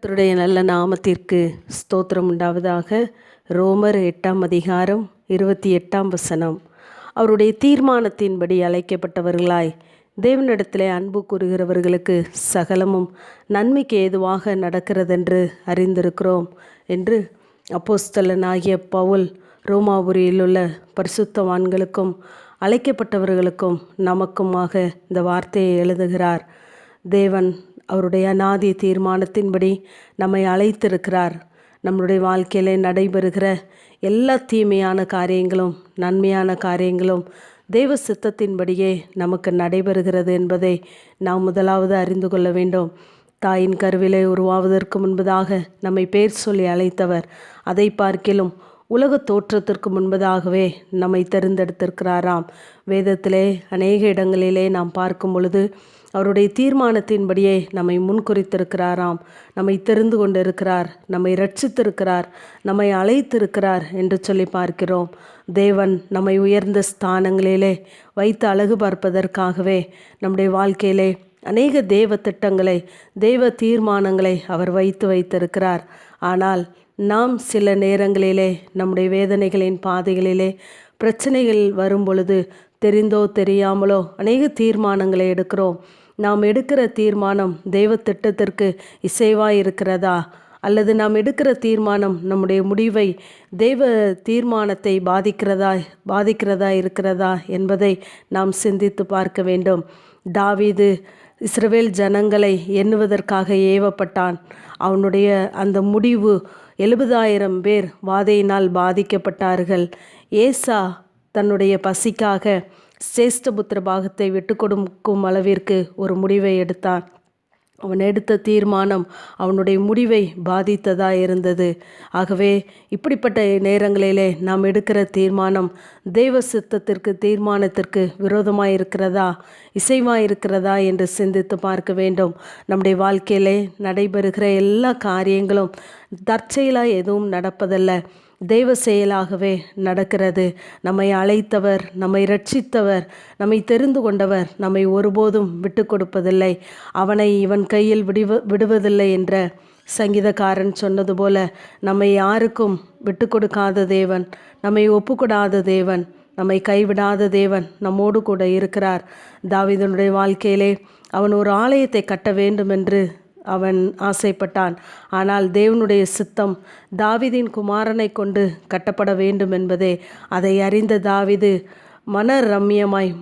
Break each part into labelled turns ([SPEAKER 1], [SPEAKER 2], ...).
[SPEAKER 1] கர்த்தருடைய நல்ல நாமத்திற்கு ஸ்தோத்திரம் உண்டாவதாக. ரோமர் எட்டாம் அதிகாரம் இருபத்தி எட்டாம் வசனம். அவருடைய தீர்மானத்தின்படி அழைக்கப்பட்டவர்களாய் தேவனிடத்திலே அன்பு கூறுகிறவர்களுக்கு சகலமும் நன்மைக்கு ஏதுவாக நடக்கிறதென்று அறிந்திருக்கிறோம் என்று அப்போஸ்தலனாகிய பவுல் ரோமாபுரியில் உள்ள பரிசுத்தவான்களுக்கும் அழைக்கப்பட்டவர்களுக்கும் நமக்குமாக இந்த வார்த்தையை எழுதுகிறார். தேவன் அவருடைய அநாதி தீர்மானத்தின்படி நம்மை அழைத்திருக்கிறார். நம்மளுடைய வாழ்க்கையிலே நடைபெறுகிற எல்லா தீமையான காரியங்களும் நன்மையான காரியங்களும் தெய்வ சித்தத்தின்படியே நமக்கு நடைபெறுகிறது என்பதை நாம் முதலாவது அறிந்து கொள்ள வேண்டும். தாயின் கருவிலை உருவாவதற்கு முன்பதாக நம்மை பேர் சொல்லி அழைத்தவர் அதை பார்க்கிலும் உலக தோற்றத்திற்கு முன்பதாகவே நம்மை தெரிந்தெடுத்திருக்கிறாராம். வேதத்திலே அநேக இடங்களிலே நாம் பார்க்கும் பொழுது அவருடைய தீர்மானத்தின்படியே நம்மை முன்குறித்திருக்கிறாராம். நம்மை தெரிந்து கொண்டிருக்கிறார். நம்மை ரட்சித்திருக்கிறார். நம்மை அழைத்திருக்கிறார் என்று சொல்லி பார்க்கிறோம். தேவன் நம்மை உயர்ந்த ஸ்தானங்களிலே வைத்து அழகு பார்ப்பதற்காகவே நம்முடைய வாழ்க்கையிலே அநேக தேவ திட்டங்களை தெய்வ தீர்மானங்களை அவர் வைத்து வைத்திருக்கிறார். ஆனால் நாம் சில நேரங்களிலே நம்முடைய வேதனைகளின் பாதைகளிலே பிரச்சனைகள் வரும் பொழுது தெரிந்தோ தெரியாமலோ அநேக தீர்மானங்களை எடுக்கிறோம். நாம் எடுக்கிற தீர்மானம் தெய்வ திட்டத்திற்கு இசைவாக இருக்கிறதா அல்லது நாம் எடுக்கிற தீர்மானம் நம்முடைய முடிவை தெய்வ தீர்மானத்தை பாதிக்கிறதா பாதிக்கிறதா இருக்கிறதா என்பதை நாம் சிந்தித்து பார்க்க வேண்டும். தாவீது இஸ்ரவேல் ஜனங்களை எண்ணுவதற்காக ஏவப்பட்டான். அவனுடைய அந்த முடிவு எழுபதாயிரம் பேர் வாதையினால் பாதிக்கப்பட்டார்கள். ஏசா தன்னுடைய பசிக்காக சேஷ்டபுத்திர பாகத்தை விட்டு கொடுக்கும் அளவிற்கு ஒரு முடிவை எடுத்தான். அவன் எடுத்த தீர்மானம் அவனுடைய முடிவை பாதித்ததாக இருந்தது. ஆகவே இப்படிப்பட்ட நேரங்களிலே நாம் எடுக்கிற தீர்மானம் தெய்வ சித்தத்திற்கு தீர்மானத்திற்கு விரோதமாக இருக்கிறதா இசைவாக இருக்கிறதா என்று சிந்தித்து பார்க்க வேண்டும். நம்முடைய வாழ்க்கையிலே நடைபெறுகிற எல்லா காரியங்களும் தற்செயலாக எதுவும் நடப்பதில்லை. தெய்வ செயலாகவே நடக்கிறது. நம்மை அழைத்தவர் நம்மை ரட்சித்தவர் நம்மை தெரிந்து கொண்டவர் நம்மை ஒருபோதும் விட்டு கொடுப்பதில்லை. அவனை இவன் கையில் விடுவ விடுவதில்லை என்ற சங்கீதக்காரன் சொன்னது போல நம்மை யாருக்கும் விட்டு கொடுக்காத தேவன் நம்மை ஒப்புக்கொடாத தேவன் நம்மை கைவிடாத தேவன் நம்மோடு கூட இருக்கிறார். தாவிதனுடைய வாழ்க்கையிலே அவன் ஒரு ஆலயத்தை கட்ட வேண்டும் என்று அவன் ஆசைப்பட்டான். ஆனால் தேவனுடைய சித்தம் தாவிதின் குமாரனை கொண்டு கட்டப்பட வேண்டும் என்பதே. அதை அறிந்த தாவிது மன ரம்யமாய்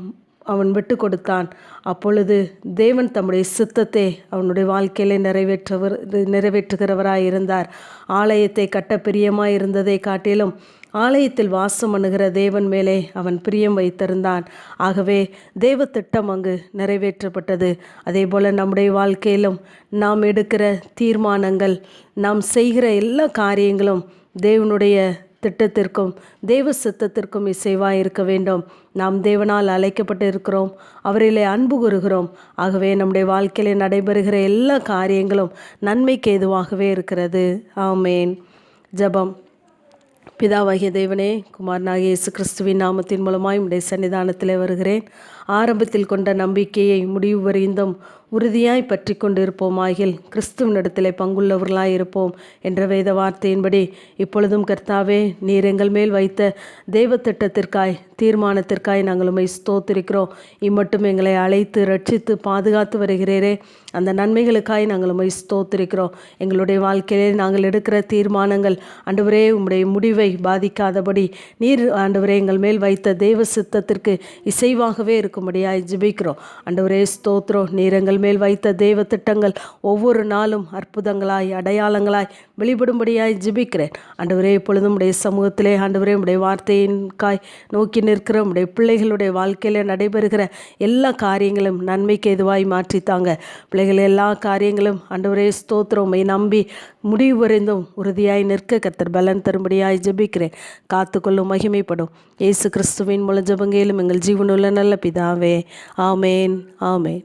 [SPEAKER 1] அவன் விட்டு கொடுத்தான். அப்பொழுது தேவன் தம்முடைய சித்தத்தை அவனுடைய வாழ்க்கையிலே நிறைவேற்றவர் நிறைவேற்றுகிறவராய் இருந்தார் ஆலயத்தை கட்ட பிரியமாய் இருந்ததை காட்டிலும் ஆலயத்தில் வாசம் அணுகிற தேவன் மேலே அவன் பிரியம் வைத்திருந்தான். ஆகவே தேவ திட்டம் அங்கு நிறைவேற்றப்பட்டது. அதே போல் நம்முடைய வாழ்க்கையிலும் நாம் எடுக்கிற தீர்மானங்கள் நாம் செய்கிற எல்லா காரியங்களும் தேவனுடைய திட்டத்திற்கும் தேவ சித்தத்திற்கும் இசைவாக இருக்க வேண்டும். நாம் தேவனால் அழைக்கப்பட்டு இருக்கிறோம் அவரிலே அன்பு கூறுகிறோம். ஆகவே நம்முடைய வாழ்க்கையிலே நடைபெறுகிற எல்லா காரியங்களும் நன்மைக்கு ஏதுவாகவே இருக்கிறது. ஆமேன். ஜபம். பிதாவாகிய தேவனே குமாரனாகிய இயேசு கிறிஸ்துவின் நாமத்தின் மூலமாய் உடைய சன்னிதானத்தில் வருகிறேன். ஆரம்பத்தில் கொண்ட நம்பிக்கையை முடிவு வரைந்தும் உறுதியாய் பற்றி கொண்டிருப்போமாகில் கிறிஸ்துவனிடத்திலே பங்குள்ளவர்களாய் இருப்போம் என்ற வேத வார்த்தையின்படி இப்பொழுதும் கர்த்தாவே நீர் எங்கள் மேல் வைத்த தெய்வ திட்டத்திற்காய் தீர்மானத்திற்காய் நாங்கள் உண்மை ஸ்தோத்திருக்கிறோம். இம்மட்டும் எங்களை அழைத்து ரட்சித்து பாதுகாத்து வருகிறீரே. அந்த நன்மைகளுக்காய் நாங்கள் உண்மை ஸ்தோத்திருக்கிறோம். எங்களுடைய வாழ்க்கையிலே நாங்கள் எடுக்கிற தீர்மானங்கள் அன்றுவரே உம்முடைய முடிவை பாதிக்காதபடி நீர் ஆண்டவரே எங்கள் மேல் வைத்த தெய்வ சித்தத்திற்கு இசைவாகவே இருக்கும்படியாய் ஜிபிக்கிறோம். ஆண்டவரே ஸ்தோத்ரோ நீர் எங்கள் மேல் வைத்த தெய்வ திட்டங்கள் ஒவ்வொரு நாளும் அற்புதங்களாய் அடையாளங்களாய் வெளிப்படும்படியாய் ஜிபிக்கிறேன். ஆண்டவரே இப்பொழுதும் உடைய சமூகத்திலே ஆண்டவரே உடைய வார்த்தையின் காய் நோக்கி நிற்கிற உடைய பிள்ளைகளுடைய வாழ்க்கையில் நடைபெறுகிற எல்லா காரியங்களும் நன்மைக்கு எதுவாய் மாற்றித்தாங்க பிள்ளைகள் எல்லா காரியங்களும் ஆண்டவரே ஸ்தோத்திரம். நம்பி முடிவு வரைந்தும் உறுதியாய் நிற்க கத்தர் பலன் தரும்படியாய் ஜெபிக்கிறேன். காத்துக்கொள்ளும் மகிமைப்படும். இயேசு கிறிஸ்துவின் மூல ஜபங்கையிலும் எங்கள் ஜீவனுள்ள நல்ல பிதாவே. ஆமேன். ஆமேன்.